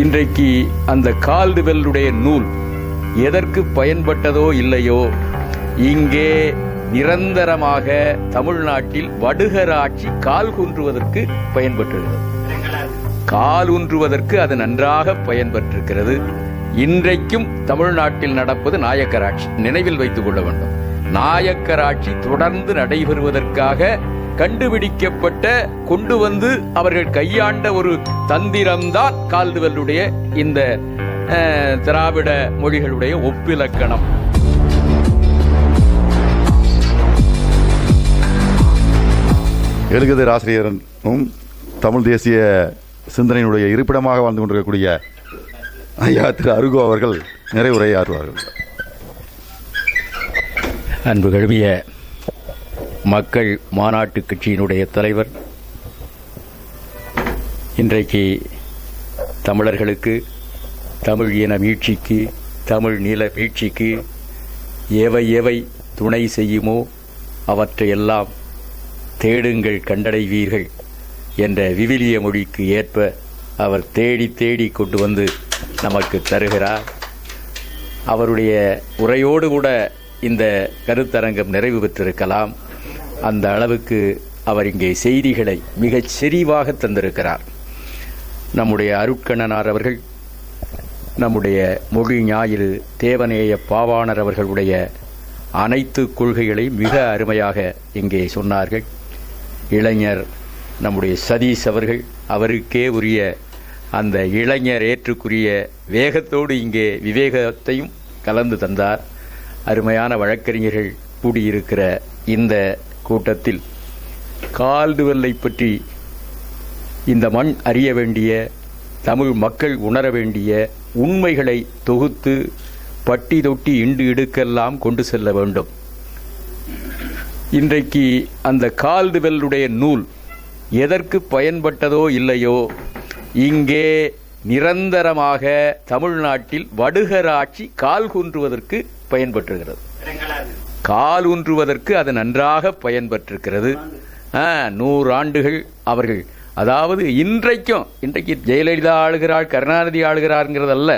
இன்றைக்கு அந்த கால்டுவெல்லுடைய நூல் எதற்கு பயன்பட்டதோ இல்லையோ இங்கே நிரந்தரமாக தமிழ்நாட்டில் வடுகர் ஆட்சி கால் குன்றுவதற்கு பயன்பட்டுள்ளது. கால் ஊன்றுவதற்கு அது நன்றாக பயன்பட்டிருக்கிறது. இன்றைக்கும் தமிழ்நாட்டில் நடப்பது நாயக்கராட்சி. நினைவில் வைத்துக் கொள்ள வேண்டும். நாயக்கராட்சி தொடர்ந்து நடைபெறுவதற்காக கண்டுபிடிக்கப்பட்ட கொண்டு வந்து அவர்கள் கையாண்ட ஒரு தந்திரம்தான் கால்டுவெல்லுடைய இந்த திராவிட மொழிகளுடைய ஒப்பிலக்கணம். எழுகதிர் ஆசிரியரும் தமிழ் தேசிய சிந்தனையினுடைய இருப்பிடமாக வாழ்ந்து கொண்டிருக்கக்கூடிய ஐயா திரு அருகோ அவர்கள் நிறைவுரையாற்றுவார்கள். அன்பு கழுவிய மக்கள் மாநாட்டு கட்சியினுடைய தலைவர். இன்றைக்கு தமிழர்களுக்கு தமிழ் இன மீட்சிக்கு தமிழ் நில மீட்சிக்கு எவை எவை துணை செய்யுமோ அவற்றையெல்லாம் தேடுங்கள் கண்டடைவீர்கள் என்ற விவிலிய மொழிக்கு ஏற்ப அவர் தேடி தேடி கொண்டு வந்து நமக்கு தருகிறார். அவருடைய உரையோடு கூட இந்த கருத்தரங்கம் நிறைவு பெற்றிருக்கலாம். அந்த அளவுக்கு அவர் இங்கே செய்திகளை மிகச் செறிவாக தந்திருக்கிறார். நம்முடைய அருட்கண்ணனார் அவர்கள் நம்முடைய மொழி ஞாயிறு தேவநேய பாவாணர் அவர்களுடைய அனைத்து கொள்கைகளை மிக அருமையாக இங்கே சொன்னார்கள். இளைஞர் நம்முடைய சதீஷ் அவர்கள் அவருக்கே உரிய அந்த இளைஞர் ஏற்றுக்குரிய வேகத்தோடு இங்கே விவேகத்தையும் கலந்து தந்தார். அருமையான வழக்கறிஞர்கள் கூடியிருக்கிற இந்த கூட்டத்தில் கால்டுவெல்லை பற்றி இந்த மண் அறிய வேண்டிய தமிழ் மக்கள் உணர வேண்டிய உண்மைகளை தொகுத்து பட்டி தொட்டி இண்டு இடுக்கெல்லாம் கொண்டு செல்ல வேண்டும். இன்றைக்கு அந்த கால்டுவெல்லுடைய நூல் எதற்கு பயன்பட்டதோ இல்லையோ இங்கே நிரந்தரமாக தமிழ்நாட்டில் வடுகர் ஆட்சி கால் குன்றுவதற்கு பயன்பட்டுகிறது. கால் ஊன்றுவதற்கு அது நன்றாக பயன்பட்டிருக்கிறது. நூறு ஆண்டுகள் அவர்கள். அதாவது இன்றைக்கும் இன்றைக்கு ஜெயலலிதா ஆளுகிறாள் கருணாநிதி ஆளுகிறாருங்கிறதல்ல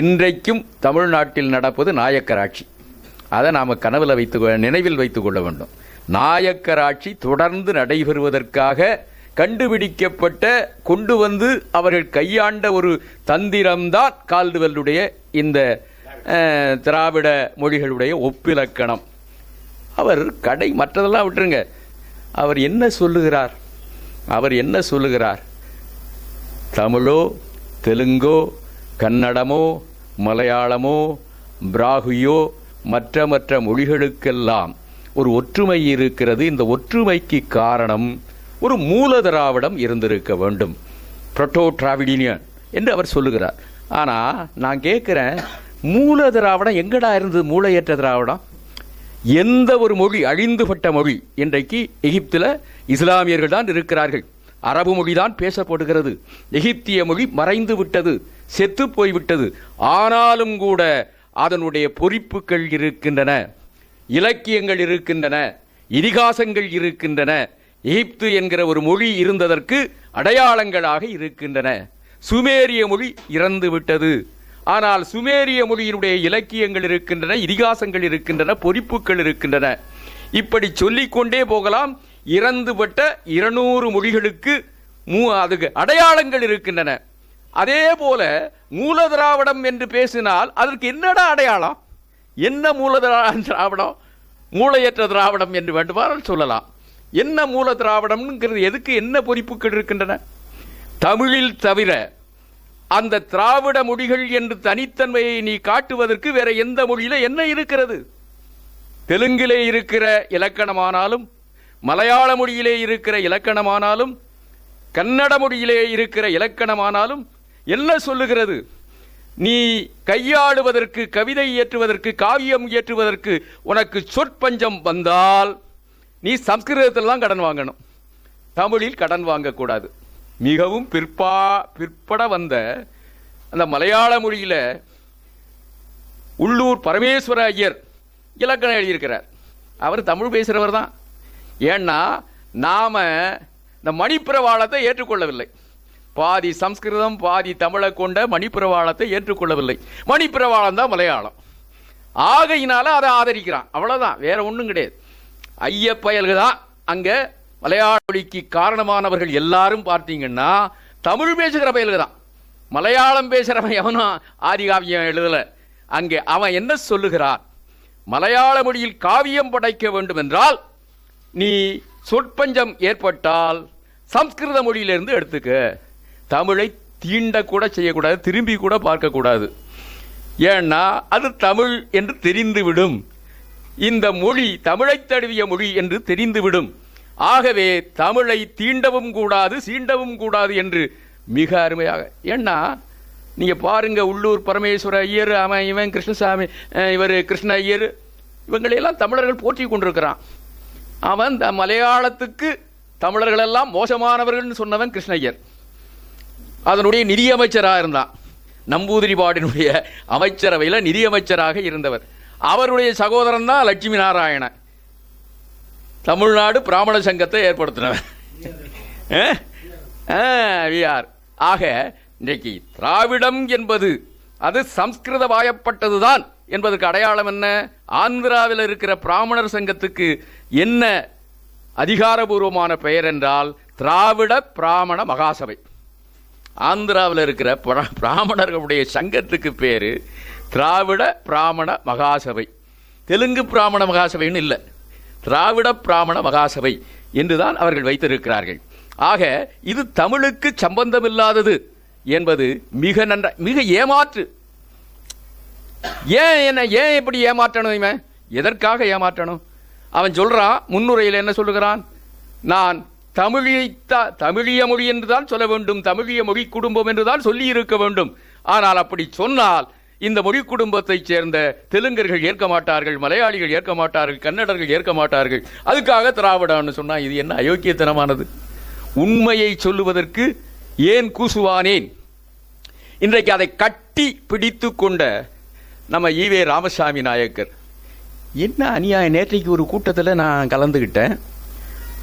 இன்றைக்கும் தமிழ்நாட்டில் நடப்பது நாயக்கராட்சி. அதை நாம் கனவில் வைத்து நினைவில் வைத்துக் கொள்ள வேண்டும். நாயக்கராட்சி தொடர்ந்து நடைபெறுவதற்காக கண்டுபிடிக்கப்பட்ட கொண்டு வந்து அவர்கள் கையாண்ட ஒரு தந்திரம்தான் கால்டுவெல்லுடைய இந்த திராவிட மொழிகளுடைய ஒப்பிலக்கணம். அவர் கடை மற்றதெல்லாம் விட்டுருங்க. அவர் என்ன சொல்லுகிறார்? அவர் என்ன சொல்லுகிறார்? தமிழோ தெலுங்கோ கன்னடமோ மலையாளமோ பிராகுயோ மற்ற மற்ற மொழிகளுக்கெல்லாம் ஒரு ஒற்றுமை இருக்கிறது. இந்த ஒற்றுமைக்கு காரணம் ஒரு மூலதிராவிடம் இருந்திருக்க வேண்டும். புரோட்டோ டிராவிடினியன் என்று அவர் சொல்லுகிறார். ஆனால் நான் கேட்குறேன் மூல திராவிடம் எங்கடா இருந்தது மூளையற்ற திராவிடம்? எந்த ஒரு மொழி அழிந்துபட்ட மொழி? இன்றைக்கு எகிப்தில் இஸ்லாமியர்கள் தான் இருக்கிறார்கள். அரபு மொழி தான் பேசப்படுகிறது. எகிப்திய மொழி மறைந்து விட்டது செத்து போய்விட்டது ஆனாலும் கூட அதனுடைய பொறிப்புகள் இருக்கின்றன. இலக்கியங்கள் இருக்கின்றன. இதிகாசங்கள் இருக்கின்றன. எகிப்து என்கிற ஒரு மொழி இருந்ததற்கு அடையாளங்களாக இருக்கின்றன. சுமேரிய மொழி இறந்து விட்டது ஆனால் சுமேரிய மொழியினுடைய இலக்கியங்கள் இருக்கின்றன இதிகாசங்கள் இருக்கின்றன பொறிப்புகள் இருக்கின்றன. இப்படி சொல்லிக்கொண்டே போகலாம். இறந்துபட்ட இருநூறு மொழிகளுக்கு மூ அதுக்கு அடையாளங்கள் இருக்கின்றன. அதே போல மூலதிராவிடம் என்று பேசினால் அதற்கு என்னடா அடையாளம்? என்ன மூலதிரா திராவிடம்? மூளையற்ற திராவிடம் என்று வேண்டுமானால் சொல்லலாம். என்ன மூல திராவிடம்ங்கிறது எதுக்கு என்ன பொறிப்புகள் இருக்கின்றன? தமிழில் தவிர அந்த திராவிட மொழிகள் என்று தனித்தன்மையை நீ காட்டுவதற்கு வேற எந்த மொழியில என்ன இருக்கிறது? தெலுங்கிலே இருக்கிற இலக்கணமானாலும் மலையாள மொழியிலே இருக்கிற இலக்கணமானாலும் கன்னட மொழியிலே இருக்கிற இலக்கணமானாலும் என்ன சொல்லுகிறது? நீ கையாளுவதற்கு கவிதை இயற்றுவதற்கு காவியம் இயற்றுவதற்கு உனக்கு சொற்பஞ்சம் வந்தால் நீ சம்ஸ்கிருதத்திலாம் கடன் வாங்கணும். தமிழில் கடன் வாங்கக்கூடாது. மிகவும் பிற்பா பிற்பட வந்த அந்த மலையாள மொழியில் உள்ளூர் பரமேஸ்வர ஐயர் இலக்கணம் எழுதியிருக்கிறார். அவர் தமிழ் பேசுகிறவர் தான். ஏன்னா நாம் இந்த மணிப்பிரவாளத்தை ஏற்றுக்கொள்ளவில்லை. பாதி சம்ஸ்கிருதம் பாதி தமிழை கொண்ட மணிப்பிரவாளத்தை ஏற்றுக்கொள்ளவில்லை. மணிப்பிரவாளம் தான் மலையாளம். ஆகையினால அதை ஆதரிக்கிறான். அவ்வளோதான் வேற ஒன்றும் கிடையாது. ஐயப்பயல்கள் தான் அங்கே மலையாள மொழிக்கு காரணமானவர்கள் எல்லாரும் பார்த்தீங்கன்னா தமிழ் பேசுகிற எழுதுறான் தான் மலையாளம் பேசுகிறவன் எவனும் ஆதிகாவியம் எழுதலை. அங்கே அவன் என்ன சொல்லுகிறான்? மலையாள மொழியில் காவியம் படைக்க வேண்டும் என்றால் நீ சொற்பஞ்சம் ஏற்பட்டால் சம்ஸ்கிருத மொழியிலிருந்து எடுத்துக்க. தமிழை தீண்டக்கூட செய்யக்கூடாது திரும்பி கூட பார்க்கக்கூடாது. ஏன்னா அது தமிழ் என்று தெரிந்துவிடும். இந்த மொழி தமிழை தழுவிய மொழி என்று தெரிந்துவிடும். ஆகவே தமிழை தீண்டவும் கூடாது சீண்டவும் கூடாது என்று மிக அருமையாக. ஏன்னா நீங்கள் பாருங்கள் உள்ளூர் பரமேஸ்வர ஐயர் அவன் இவன் கிருஷ்ணசாமி இவர் கிருஷ்ண ஐயர் இவங்களையெல்லாம் தமிழர்கள் போற்றி கொண்டிருக்கிறான். அவன் இந்த மலையாளத்துக்கு தமிழர்களெல்லாம் மோசமானவர்கள்னு சொன்னவன் கிருஷ்ணய்யர் அதனுடைய நிதியமைச்சராக இருந்தான். நம்பூதிரிபாடினுடைய அமைச்சரவையில் நிதியமைச்சராக இருந்தவர். அவருடைய சகோதரன் தான் லட்சுமி நாராயணன். தமிழ்நாடு பிராமண சங்கத்தை ஏற்படுத்தினவர். விஆர் ஆக இன்றைக்கு திராவிடம் என்பது அது சம்ஸ்கிருத வாயப்பட்டதுதான் என்பதற்கு அடையாளம் என்ன? ஆந்திராவில் இருக்கிற பிராமணர் சங்கத்துக்கு என்ன அதிகாரபூர்வமான பெயர் என்றால் திராவிட பிராமண மகாசபை. ஆந்திராவில் இருக்கிற பிர- பிராமணர்களுடைய சங்கத்துக்கு பேரு திராவிட பிராமண மகாசபை. தெலுங்கு பிராமண மகாசபைன்னு இல்லை. திராவிட பிராமண மகாசபை என்றுதான் அவர்கள் வைத்திருக்கிறார்கள். ஆக இது தமிழுக்கு சம்பந்தமில்லாதது என்பது மிக நன்ற மிக ஏமாற்று. ஏன் என்ன ஏன் இப்படி ஏமாற்றணும் இவன்? எதற்காக ஏமாற்றணும்? அவன் சொல்கிறான் முன்னுரையில் என்ன சொல்லுகிறான்? நான் தமிழித்த தமிழிய மொழி என்று தான் சொல்ல வேண்டும் தமிழிய மொழி குடும்பம் என்றுதான் சொல்லி இருக்க வேண்டும். ஆனால் அப்படி சொன்னால் இந்த மொழி குடும்பத்தைச் சேர்ந்த தெலுங்கர்கள் ஏற்க மாட்டார்கள் மலையாளிகள் ஏற்க மாட்டார்கள் கன்னடர்கள் ஏற்க மாட்டார்கள். அதுக்காக திராவிடம்னு சொன்னா இது என்ன அயோக்கியத்தனமானது? உண்மையை சொல்லுவதற்கு ஏன் கூசுவானேன்? இன்றைக்கு அதை கட்டி பிடித்து கொண்ட நம்ம ஈவே ராமசாமி நாயக்கர். என்ன அநியாயம்? நேற்றைக்கு ஒரு கூட்டத்தில் நான் கலந்துக்கிட்டேன்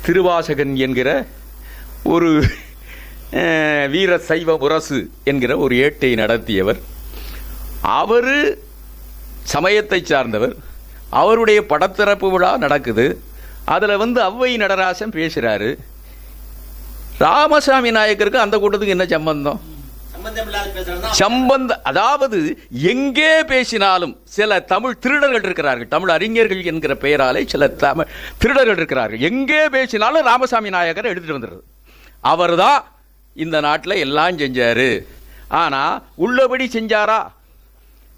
திருவாசகன் என்கிற ஒரு வீர சைவ முரசு என்கிற ஒரு ஏட்டை நடத்தியவர். அவர் சமயத்தை சார்ந்தவர். அவருடைய படத்திறப்பு விழா நடக்குது. அதில் வந்து ஔவை நடராசன் பேசுகிறாரு ராமசாமி நாயக்கருக்கு அந்த கூட்டத்துக்கு என்ன சம்பந்தம்? சம்பந்த அதாவது எங்கே பேசினாலும் சில தமிழ் திருடர்கள் இருக்கிறார்கள். தமிழ் அறிஞர்கள் என்கிற பெயராலே சில தமிழ் திருடர்கள் இருக்கிறார்கள். எங்கே பேசினாலும் ராமசாமி நாயக்கர் எடுத்துட்டு வந்துடுறது. அவர்தான் இந்த நாட்டில் எல்லாம் செஞ்சாரு. ஆனா உள்ளபடி செஞ்சாரா?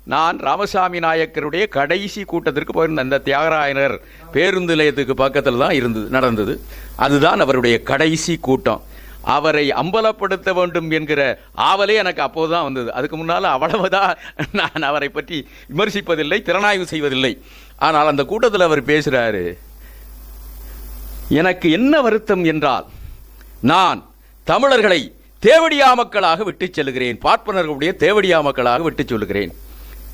நான் ராமசாமி நாயக்கருடைய கடைசி கூட்டத்திற்கு போயிருந்தேன். அந்த தியாகராயனர் பேருந்து நிலையத்துக்கு பக்கத்தில் தான் இருந்தது நடந்தது. அதுதான் அவருடைய கடைசி கூட்டம். அவரை அம்பலப்படுத்த வேண்டும் என்கிற ஆவலே எனக்கு அப்போது தான் வந்தது. அதுக்கு முன்னால் அவ்வளவுதான் நான் அவரை பற்றி விமர்சிப்பதில்லை திறனாய்வு செய்வதில்லை. ஆனால் அந்த கூட்டத்தில் அவர் பேசுகிறாரு எனக்கு என்ன வருத்தம் என்றால் நான் தமிழர்களை தேவடியா மக்களாக விட்டுச் செல்கிறேன். பார்ப்பனர்களுடைய தேவடியா மக்களாக விட்டுச் சொல்கிறேன்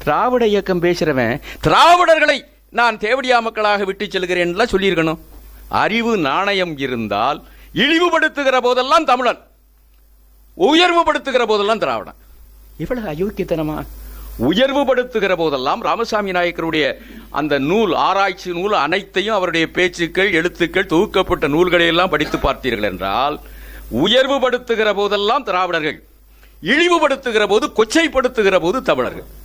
திராவிட இயக்கம் பேசுகிறவன் திராவிடர்களை நான் தேவடியா மக்களாக விட்டுச் செல்கிறேன்லாம் சொல்லியிருக்கணும். அறிவு நாணயம் இருந்தால் இழிவுபடுத்துகிற போதெல்லாம் தமிழன். உயர்வுபடுத்துகிற போதெல்லாம் திராவிடன். இவ்வளவு அயோக்கியத்தனமா? உயர்வுபடுத்துகிற போதெல்லாம் ராமசாமி நாயக்கருடைய அந்த நூல் ஆராய்ச்சி நூல் அனைத்தையும் அவருடைய பேச்சுக்கள் எழுத்துக்கள் தொகுக்கப்பட்ட நூல்களை எல்லாம் படித்து பார்த்தீர்கள் என்றால் உயர்வுபடுத்துகிற போதெல்லாம் திராவிடர்கள் இழிவுபடுத்துகிற போது கொச்சைப்படுத்துகிற போது தமிழர்கள்.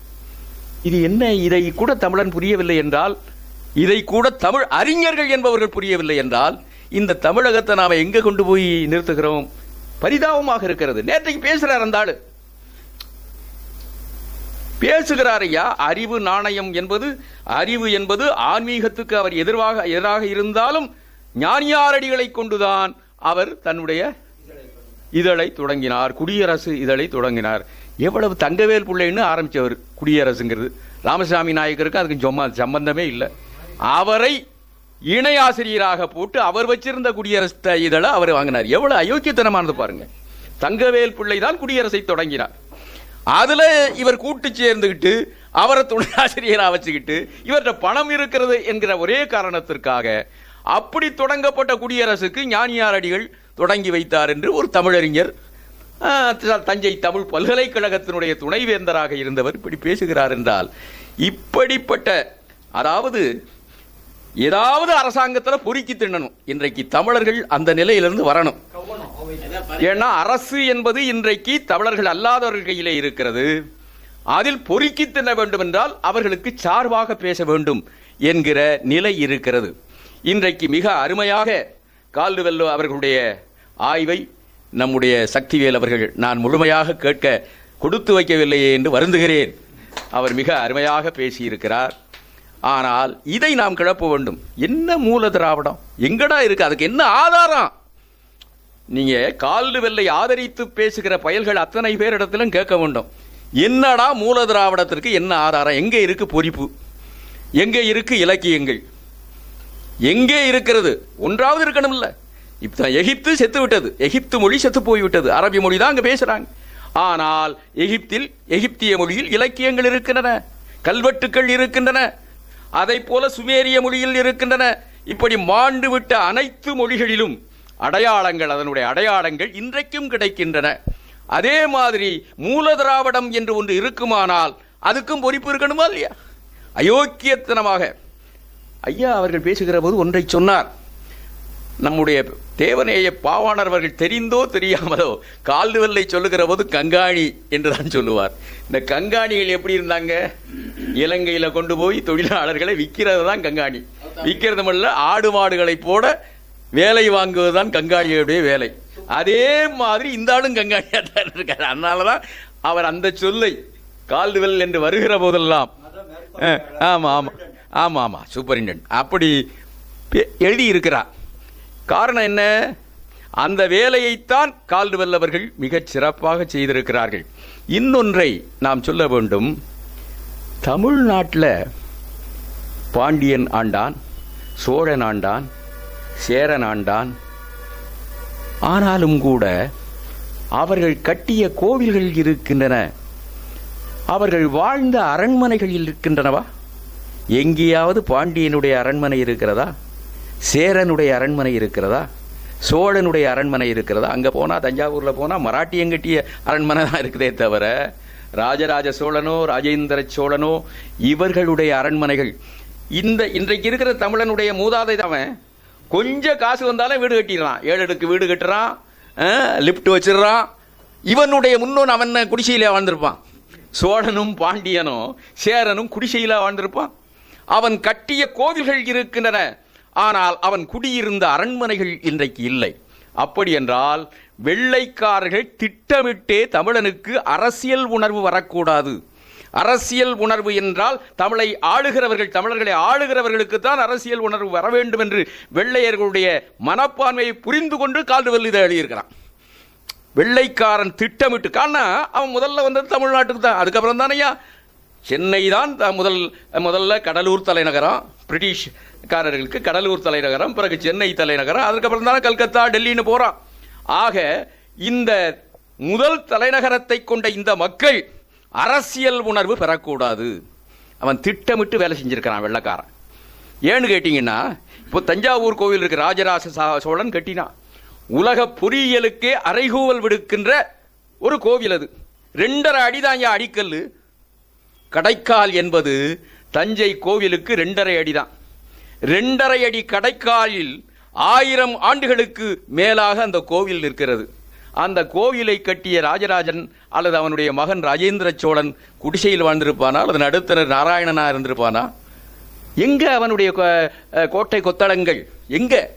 இது என்ன? இதை கூட தமிழன் புரியவில்லை என்றால் இதை கூட தமிழ் அறிஞர்கள் என்பவர்கள் புரியவில்லை என்றால் இந்த தமிழகத்தை நாம எங்க கொண்டு போய் நிறுத்துகிறோம்? பரிதாபமாக இருக்கிறது. நேற்றைக்கு பேசுறார் அந்த ஆளு. பேசுகிறார் ஐயா அறிவு நாணயம் என்பது அறிவு என்பது ஆன்மீகத்துக்கு அவர் எதிர்வாக எதிராக இருந்தாலும் ஞானியாரடிகளை கொண்டுதான் அவர் தன்னுடைய இதழை தொடங்கினார். குடியரசு இதழை தொடங்கினார். எவ்வளவு தங்கவேல் பிள்ளைன்னு ஆரம்பித்தவர் குடியரசுங்கிறது. ராமசாமி நாயக்கருக்கு அதுக்கு சொம்ம சம்பந்தமே இல்லை. அவரை இணை ஆசிரியராக போட்டு அவர் வச்சிருந்த குடியரசு இதழை அவர் வாங்கினார். எவ்வளவு அயோக்கியத்தனமானது பாருங்க. தங்கவேல் பிள்ளை தான் குடியரசை தொடங்கினார். அதுல இவர் கூட்டு சேர்ந்துக்கிட்டு அவரை துணை ஆசிரியராக வச்சுக்கிட்டு இவர்கிட்ட பணம் இருக்கிறது என்கிற ஒரே காரணத்திற்காக அப்படி தொடங்கப்பட்ட குடியரசுக்கு ஞானியார் அடிகள் தொடங்கி வைத்தார் என்று ஒரு தமிழறிஞர் தஞ்சை தமிழ் பல்கலைக்கழகத்தினுடைய துணைவேந்தராக இருந்தவர் இப்படி பேசுகிறார் என்றால் இப்படிப்பட்ட அதாவது ஏதாவது அரசாங்கத்தில் பொறுக்கி தின்னணும். இன்றைக்கு தமிழர்கள் அந்த நிலையிலிருந்து வரணும். ஏன்னா அரசு என்பது இன்றைக்கு தமிழர்கள் அல்லாதவர்கள் கையிலே இருக்கிறது. அதில் பொறுக்கி தின்ன வேண்டும் என்றால் அவர்களுக்கு சார்பாக பேச வேண்டும் என்கிற நிலை இருக்கிறது. இன்றைக்கு மிக அருமையாக கால்டுவெல்லோ அவர்களுடைய ஆய்வை நம்முடைய சக்திவேல் அவர்கள் நான் முழுமையாக கேட்க கொடுத்து வைக்கவில்லையே என்று வருந்துகிறேன். அவர் மிக அருமையாக பேசியிருக்கிறார். ஆனால் இதை நாம் கிளப்ப வேண்டும். என்ன மூல திராவிடம்? எங்கடா இருக்கு? அதுக்கு என்ன ஆதாரம்? நீங்க கால்டு வெள்ளை ஆதரித்து பேசுகிற பயல்கள் அத்தனை பேரிடத்திலும் கேட்க வேண்டும். என்னடா மூல திராவிடத்திற்கு என்ன ஆதாரம்? எங்கே இருக்கு பொறிப்பு? எங்கே இருக்கு இலக்கியங்கள்? எங்கே இருக்கிறது? ஒன்றாவது இருக்கணும்ல. இப்ப எகிப்து செத்து விட்டது. எகிப்து மொழி செத்து போய்விட்டது. அரபி மொழி தான் அங்கே பேசுகிறாங்க ஆனால் எகிப்தில் எகிப்திய மொழியில் இலக்கியங்கள் இருக்கின்றன. கல்வெட்டுக்கள் இருக்கின்றன. அதை போல சுமேரிய மொழியில் இருக்கின்றன. இப்படி மாண்டு விட்ட அனைத்து மொழிகளிலும் அடையாளங்கள் அதனுடைய அடையாளங்கள் இன்றைக்கும் கிடைக்கின்றன. அதே மாதிரி மூல திராவிடம் என்று ஒன்று இருக்குமானால் அதுக்கும் பொறுப்பு இருக்கணுமா இல்லையா? அயோக்கியத்தனமாக. ஐயா அவர்கள் பேசுகிற போது ஒன்றை சொன்னார். நம்முடைய தேவநேய பாவாணர் அவர்கள் தெரிந்தோ தெரியாமலோ கால்துவல்லை சொல்லுகிற போது கங்காணி என்றுதான் சொல்லுவார். இந்த கங்காணிகள் எப்படி இருந்தாங்க? இலங்கையில் கொண்டு போய் தொழிலாளர்களை விற்கிறது தான் கங்காணி. விற்கிறது மட்டும் ஆடு மாடுகளை போட வேலை வாங்குவது தான் கங்காணியுடைய வேலை. அதே மாதிரி இந்த ஆளும் கங்காணியாக தான் அதனால் தான் அவர் அந்த சொல்லை கால்துவல் என்று வருகிற போதெல்லாம் ஆமாம் ஆமாம் ஆமாம் ஆமாம் ஆமா சூப்பரிண்டென்ட். அப்படி எழுதி எழுதியிருக்கிறார். காரணம் என்ன? அந்த வேலையைத்தான் கால்டுவெல் அவர்கள் மிகச் சிறப்பாக செய்திருக்கிறார்கள். இன்னொன்றை நாம் சொல்ல வேண்டும். தமிழ்நாட்டில் பாண்டியன் ஆண்டான் சோழன் ஆண்டான் சேரன் ஆண்டான். ஆனாலும் கூட அவர்கள் கட்டிய கோவில்கள் இருக்கின்றன. அவர்கள் வாழ்ந்த அரண்மனைகள் இருக்கின்றனவா? எங்கேயாவது பாண்டியனுடைய அரண்மனை இருக்கிறதா? சேரனுடைய அரண்மனை இருக்கிறதா? சோழனுடைய அரண்மனை இருக்கிறதா? அங்கே போனால் தஞ்சாவூரில் போனால் மராட்டியங்கட்டிய அரண்மனை தான் இருக்குதே தவிர ராஜராஜ சோழனோ ராஜேந்திர சோழனோ இவர்களுடைய அரண்மனைகள். இந்த இன்றைக்கு இருக்கிற தமிழனுடைய மூதாதை அவன். கொஞ்சம் காசு வந்தாலும் வீடு கட்டிடுறான் ஏழு அடுக்கு வீடு கட்டுறான் லிஃப்ட் வச்சிடுறான். இவனுடைய முன்னோன் அவன் குடிசையில் வாழ்ந்திருப்பான். சோழனும் பாண்டியனும் சேரனும் குடிசையில் வாழ்ந்திருப்பான். அவன் கட்டிய கோவில்கள் இருக்கின்றன. ஆனால் அவன் குடியிருந்த அரண்மனைகள் இன்றைக்கு இல்லை. அப்படி என்றால் வெள்ளைக்காரர்கள் திட்டமிட்டே தமிழனுக்கு அரசியல் உணர்வு வரக்கூடாது. அரசியல் உணர்வு என்றால் தமிழை ஆளுகிறவர்கள் தமிழர்களை ஆளுகிறவர்களுக்கு தான் அரசியல் உணர்வு வர வேண்டும் என்று வெள்ளையர்களுடைய மனப்பான்மையை புரிந்து கொண்டு கால்டுவெல் இதை எழுதியிருக்கிறான். வெள்ளைக்காரன் திட்டமிட்டு காரணம் அவன் முதல்ல வந்தது தமிழ்நாட்டுக்கு தான் அதுக்கப்புறம் தானையா சென்னை தான் த- முதல் முதல்ல கடலூர் தலைநகரம் பிரிட்டிஷ் காரர்களுக்கு கடலூர் தலைநகரம் பிறகு சென்னை தலைநகரம் அதுக்கப்புறம் தான் கல்கத்தா டெல்லின்னு போகிறான் ஆக இந்த முதல் தலைநகரத்தை கொண்ட இந்த மக்கள் அரசியல் உணர்வு பெறக்கூடாது. அவன் திட்டமிட்டு வேலை செஞ்சிருக்கிறான் வெள்ளைக்காரன். ஏன்னு கேட்டிங்கன்னா இப்போ தஞ்சாவூர் கோவில் இருக்கு ராஜராஜ சோழன் கட்டினான். உலக பொறியியலுக்கே அறைகூவல் விடுக்கின்ற ஒரு கோவில் அது. ரெண்டரை அடிதான் அடிக்கல் கடைக்கால் என்பது தஞ்சை கோவிலுக்கு ரெண்டரை அடிதான் ரெண்டரை அடி கடைக்காலில் ஆயிரம் ஆண்டுகளுக்கு மேலாக அந்த கோவில் இருக்கிறது அந்த கோவிலை கட்டிய ராஜராஜன் அல்லது அவனுடைய மகன் ராஜேந்திர சோழன் குடிசையில் வாழ்ந்திருப்பானா? அல்லது நடுத்தனர் நாராயணனா இருந்திருப்பானா? எங்க அவனுடைய கோ- கோட்டை கொத்தளங்கள்? எங்க?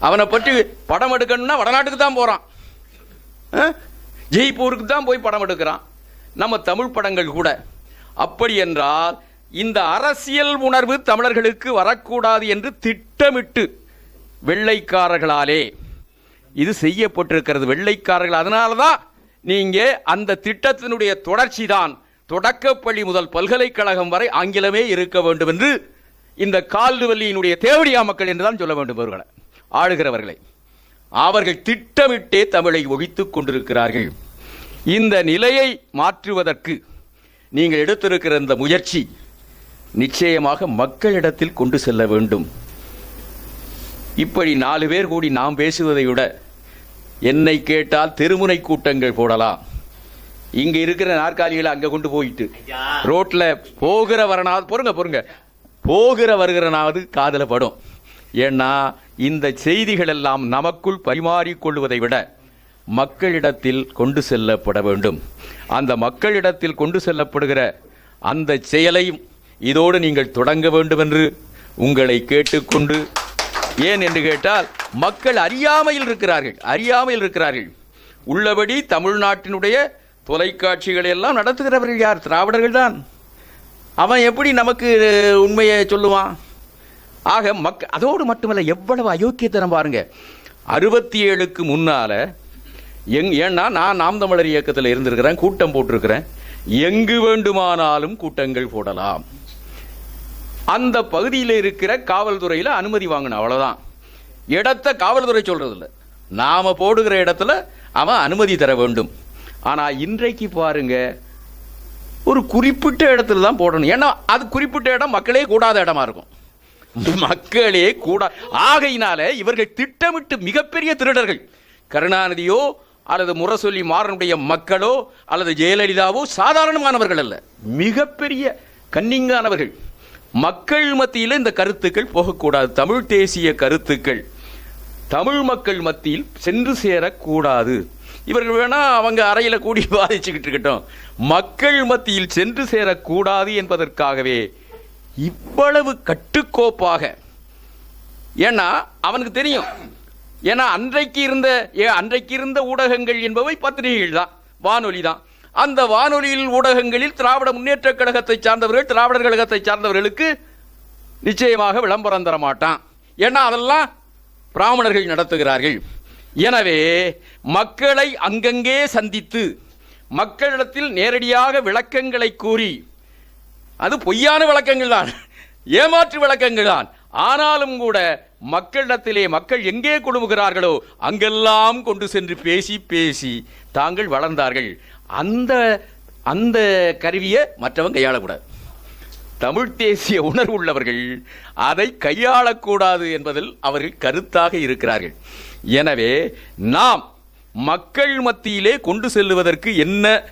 அவனை பற்றி படம் எடுக்கணும்னா வடநாட்டுக்கு தான் போறான். ஜெய்ப்பூருக்கு தான் போய் படம் எடுக்கிறான். நம்ம தமிழ் படங்கள் கூட. அப்படி என்றால் இந்த அரசியல் உணர்வு தமிழர்களுக்கு வரக்கூடாது என்று திட்டமிட்டு வெள்ளைக்காரர்களாலே இது செய்யப்பட்டிருக்கிறது. வெள்ளைக்காரர்கள். அதனால தான் நீங்கள் அந்த திட்டத்தினுடைய தொடர்ச்சி தான் தொடக்கப்பள்ளி முதல் பல்கலைக்கழகம் வரை ஆங்கிலமே இருக்க வேண்டும் என்று இந்த கால்டுவல்லியினுடைய தேவடியா மக்கள் என்று தான் சொல்ல வேண்டும் இவர்களை ஆளுகிறவர்களை. அவர்கள் திட்டமிட்டே தமிழை ஒழித்துக் கொண்டிருக்கிறார்கள். இந்த நிலையை மாற்றுவதற்கு நீங்கள் எடுத்திருக்கிற இந்த முயற்சி நிச்சயமாக மக்களிடத்தில் கொண்டு செல்ல வேண்டும். இப்படி நாலு பேர் கூடி நாம் பேசுவதை விட என்னை கேட்டால் தெருமுனை கூட்டங்கள் போடலாம். இங்க இருக்கிற நாற்காலிகளை அங்க கொண்டு போயிட்டு. ரோட்ல போகிற வரனாவது பொறுங்க பொறுங்க. போகிற வருகிறனாவது காதுல படும் ஏன்னா இந்த செய்திகள் எல்லாம் நமக்குள் பரிமாறிக்கொள்வதை விட மக்களிடத்தில் கொண்டு செல்லப்பட வேண்டும். அந்த மக்களிடத்தில் கொண்டு செல்லப்படுகிற அந்த செயலையும் இதோடு நீங்கள் தொடங்க வேண்டும் என்று உங்களை கேட்டுக்கொண்டு ஏன் என்று கேட்டால் மக்கள் அறியாமையில் இருக்கிறார்கள் அறியாமையில் இருக்கிறார்கள். உள்ளபடி தமிழ்நாட்டினுடைய தொலைக்காட்சிகளை எல்லாம் நடத்துகிறவர்கள் யார்? திராவிடர்கள் தான். அவன் எப்படி நமக்கு உண்மையை சொல்லுவான்? ஆக மக் அதோடு மட்டுமல்ல எவ்வளவு அயோக்கியத்தனம் பாருங்க. அறுபத்தி ஏழுக்கு முன்னால எங் ஏன்னா நான் நாம் தமிழர் இயக்கத்தில் இருந்திருக்கிறேன் கூட்டம் போட்டிருக்கிறேன். எங்கு வேண்டுமானாலும் கூட்டங்கள் போடலாம். அந்த பகுதியில் இருக்கிற காவல்துறையில் அனுமதி வாங்கணும் அவ்வளோதான் இடத்த காவல்துறை சொல்றதில்ல. நாம போடுகிற இடத்துல அவன் அனுமதி தர வேண்டும். ஆனால் இன்றைக்கு பாருங்க ஒரு குறிப்பிட்ட இடத்துல தான் போடணும். ஏன்னா அது குறிப்பிட்ட இடம் மக்களே கூடாத இடமா இருக்கும். மக்களே கூட ஆகையினால இவர்கள் திட்டமிட்டு மிகப்பெரிய திருடர்கள். கருணாநிதியோ அல்லது முரசொல்லி மாறனுடைய மக்களோ அல்லது ஜெயலலிதாவோ சாதாரணமானவர்கள் அல்ல. மிகப்பெரிய கன்னிங்கானவர்கள். மக்கள் மத்தியில் இந்த கருத்துக்கள் போகக்கூடாது. தமிழ் தேசிய கருத்துக்கள். தமிழ் மக்கள் மத்தியில் சென்று சேரக்கூடாது. இவர்கள் வேணா அவங்க அறையில் கூடி பாதிச்சுக்கிட்டு இருக்கட்டும். மக்கள் மத்தியில் சென்று சேரக்கூடாது என்பதற்காகவே இவ்வளவு கட்டுக்கோப்பாக ஏன்னா அவனுக்கு தெரியும். ஏன்னா அன்றைக்கு இருந்த ஏ அன்றைக்கு இருந்த ஊடகங்கள் என்பவை பத்திரிகைகள் தான் வானொலி தான். அந்த வானொலியில் ஊடகங்களில் திராவிட முன்னேற்ற கழகத்தை சார்ந்தவர்கள் திராவிடர் கழகத்தை சார்ந்தவர்களுக்கு நிச்சயமாக விளம்பரம் தர மாட்டான். ஏன்னா அதெல்லாம் பிராமணர்கள் நடத்துகிறார்கள். எனவே மக்களை அங்கங்கே சந்தித்து மக்களிடத்தில் நேரடியாக விளக்கங்களை கூறி அது பொய்யான விளக்கங்கள் தான் ஏமாற்று விளக்கங்கள் தான். ஆனாலும் கூட மக்களிடத்திலே மக்கள் எங்கே குழுமுகிறார்களோ அங்கெல்லாம் கொண்டு சென்று பேசி பேசி தாங்கள் வளர்ந்தார்கள். அந்த அந்த கருவியை மற்றவன் கையாளக்கூடாது. தமிழ் தேசிய உணர்வு உள்ளவர்கள் அதை கையாளக்கூடாது என்பதில் அவர்கள் கருத்தாக இருக்கிறார்கள். எனவே நாம் மக்கள் மத்தியிலே கொண்டு செல்லுவதற்கு என்ன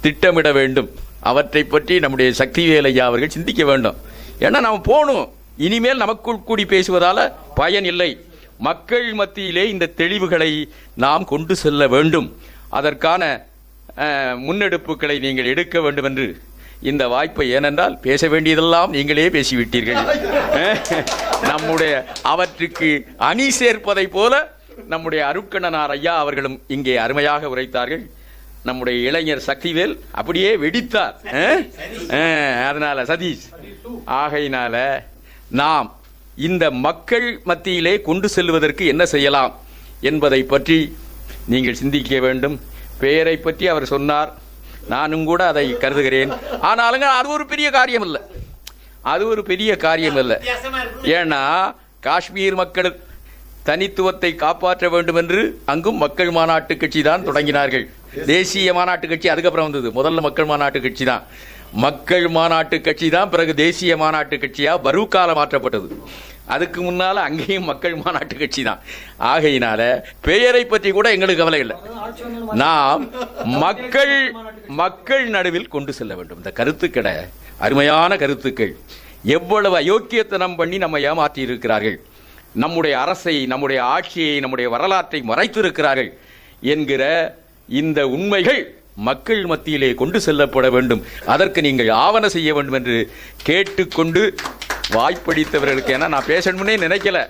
திட்டமிட வேண்டும்? அவற்றை பற்றி நம்முடைய சக்திவேல் ஐயா அவர்கள் சிந்திக்க வேண்டும். ஏன்னா நாம் போகணும். இனிமேல் நமக்குள் கூடி பேசுவதால் பயன் இல்லை. மக்கள் மத்தியிலே இந்த தெளிவுகளை நாம் கொண்டு செல்ல வேண்டும். அதற்கான முன்னெடுப்புகளை நீங்கள் எடுக்க வேண்டும் என்று இந்த வாய்ப்பை ஏனென்றால் பேச வேண்டியதெல்லாம் நீங்களே பேசிவிட்டீர்கள். நம்முடைய அவற்றுக்கு அணி சேர்ப்பதை போல நம்முடைய அருக்கணனார் ஐயா அவர்களும் இங்கே அருமையாக உரைத்தார்கள். நம்முடைய இளைஞர் சக்திவேல் அப்படியே வெடித்தார். அதனால சதீஷ் ஆகையினால நாம் இந்த மக்கள் மத்தியிலே கொண்டு செல்வதற்கு என்ன செய்யலாம் என்பதை பற்றி நீங்கள் சிந்திக்க வேண்டும். பெயரை பற்றி அவர் சொன்னார். நானும் கூட அதை கருதுகிறேன். ஆனாலுங்க அது ஒரு பெரிய காரியம் இல்லை அது ஒரு பெரிய காரியம் இல்லை ஏன்னா காஷ்மீர் மக்கள் தனித்துவத்தை காப்பாற்ற வேண்டும் என்று அங்கும் மக்கள் மாநாட்டு கட்சி தான் தொடங்கினார்கள். தேசிய மாநாட்டு கட்சி அதுக்கப்புறம் வந்தது. முதல்ல மக்கள் மாநாட்டு கட்சி தான். மக்கள் மாநாட்டு கட்சி தான் பிறகு தேசிய மாநாட்டு கட்சியாக பரூக்கால மாற்றப்பட்டது. அதுக்கு முன்னால அங்கேயும் மக்கள் மாநாட்டு கட்சி தான். ஆகையினால பெயரை பற்றி கூட எங்களுக்கு கவலை இல்லை. நாம் மக்கள் மக்கள் நடுவில் கொண்டு செல்ல வேண்டும். இந்த கருத்துக்கடை அருமையான கருத்துக்கள். எவ்வளவு அயோக்கியத்தனம் பண்ணி நம்ம ஏமாற்றி இருக்கிறார்கள். நம்முடைய அரசை நம்முடைய ஆட்சியை நம்முடைய வரலாற்றை மறைத்திருக்கிறார்கள் என்கிற இந்த உண்மைகள் மக்கள் மத்தியிலே கொண்டு செல்லப்பட வேண்டும். அதற்கு நீங்கள் ஆவண செய்ய வேண்டும் என்று கேட்டுக்கொண்டு வாய்ப்பளித்தவர்களுக்கு ஏன்னா நான் பேசணும்னே நினைக்கல.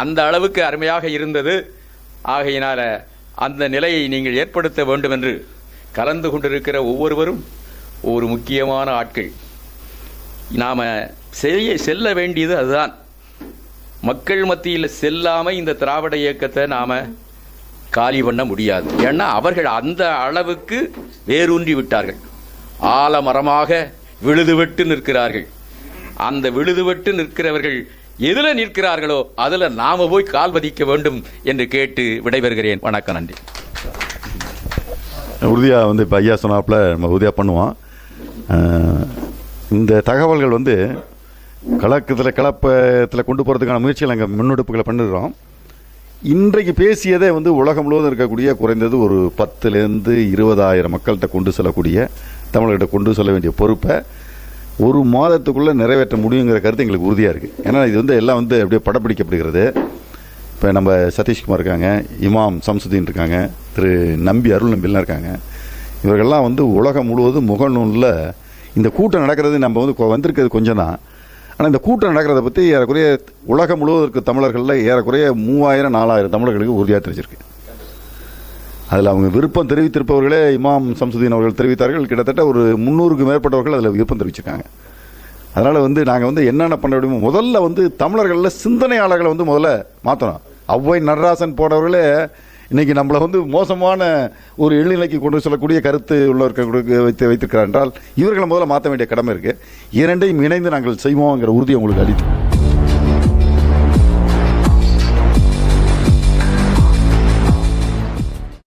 அந்த அளவுக்கு அருமையாக இருந்தது. ஆகையினால அந்த நிலையை நீங்கள் ஏற்படுத்த வேண்டும் என்று கலந்து கொண்டிருக்கிற ஒவ்வொருவரும் ஒரு முக்கியமான ஆட்கள். நாம் செய்ய செல்ல வேண்டியது அதுதான். மக்கள் மத்தியில் செல்லாமல் இந்த திராவிட இயக்கத்தை நாம் காலி பண்ண முடியாது. ஏன்னா அவர்கள் அந்த அளவுக்கு வேரூன்றி விட்டார்கள். ஆலமரமாக விழுதுவிட்டு நிற்கிறார்கள். அந்த விழுதுவிட்டு நிற்கிறவர்கள் எதுல நிற்கிறார்களோ அதுல நாம போய் கால் பதிக்க வேண்டும் என்று கேட்டு விடைபெறுகிறேன். வணக்கம் நன்றி. உறுதியாக வந்து இப்போ ஐயா சொன்னாப்புல நம்ம உறுதியாக பண்ணுவோம். இந்த தகவல்கள் வந்து கலக்கத்தில் கலப்பத்தில் கொண்டு போகிறதுக்கான முயற்சிகள் நாங்கள் முன்னெடுப்புகளை பண்ணிடுறோம் இன்றைக்கு பேசியதே வந்து உலகம் முழுவதும் இருக்கக்கூடிய குறைந்தது ஒரு பத்துலேருந்து இருபதாயிரம் மக்கள்கிட்ட கொண்டு செல்லக்கூடிய தமிழர்கிட்ட கொண்டு செல்ல வேண்டிய பொறுப்பை ஒரு மாதத்துக்குள்ளே நிறைவேற்ற முடியுங்கிற கருத்து எங்களுக்கு உறுதியாக இருக்குது ஏன்னா இது வந்து எல்லாம் வந்து அப்படியே படப்பிடிக்கப்படுகிறது. இப்போ நம்ம சதீஷ்குமார் இருக்காங்க இமாம் சம்சுதீன் இருக்காங்க திரு நம்பி அருள் நம்பிலாம் இருக்காங்க. இவர்கள்லாம் வந்து உலகம் முழுவதும் முகநூலில் இந்த கூட்டம் நடக்கிறது நம்ம வந்து கொ- வந்திருக்கிறது கொஞ்சம் தான் ஆனால் இந்த கூட்டம் நடக்கிறத பற்றி ஏறக்குறைய உலகம் முழுவதற்கு தமிழர்களில் ஏறக்குறைய மூவாயிரம் நாலாயிரம் தமிழர்களுக்கு உறுதியாக தெரிஞ்சிருக்கு. அதில் அவங்க விருப்பம் தெரிவித்திருப்பவர்களே இமாம் சம்சுதீன் அவர்கள் தெரிவித்தார்கள். கிட்டத்தட்ட ஒரு முந்நூறுக்கு மேற்பட்டவர்கள் அதில் விருப்பம் தெரிவிச்சிருக்காங்க. அதனால் வந்து நாங்கள் வந்து என்னென்ன பண்ண முடியுமோ முதல்ல வந்து தமிழர்களில் சிந்தனையாளர்களை வந்து முதல்ல மாற்றணும் ஔவை நடராசன் போனவர்களே இன்னைக்கு நம்மளை வந்து மோசமான ஒரு எழுநிலைக்கு கொண்டு சொல்லக்கூடிய கருத்து உள்ளவர்களுக்கு வைத்து வைத்திருக்கிறார் என்றால் இவர்களை முதல்ல மாற்ற வேண்டிய கடமை இருக்குது இரண்டையும் இணைந்து நாங்கள் செய்வோங்கிற உறுதி உங்களுக்கு அளித்தோம்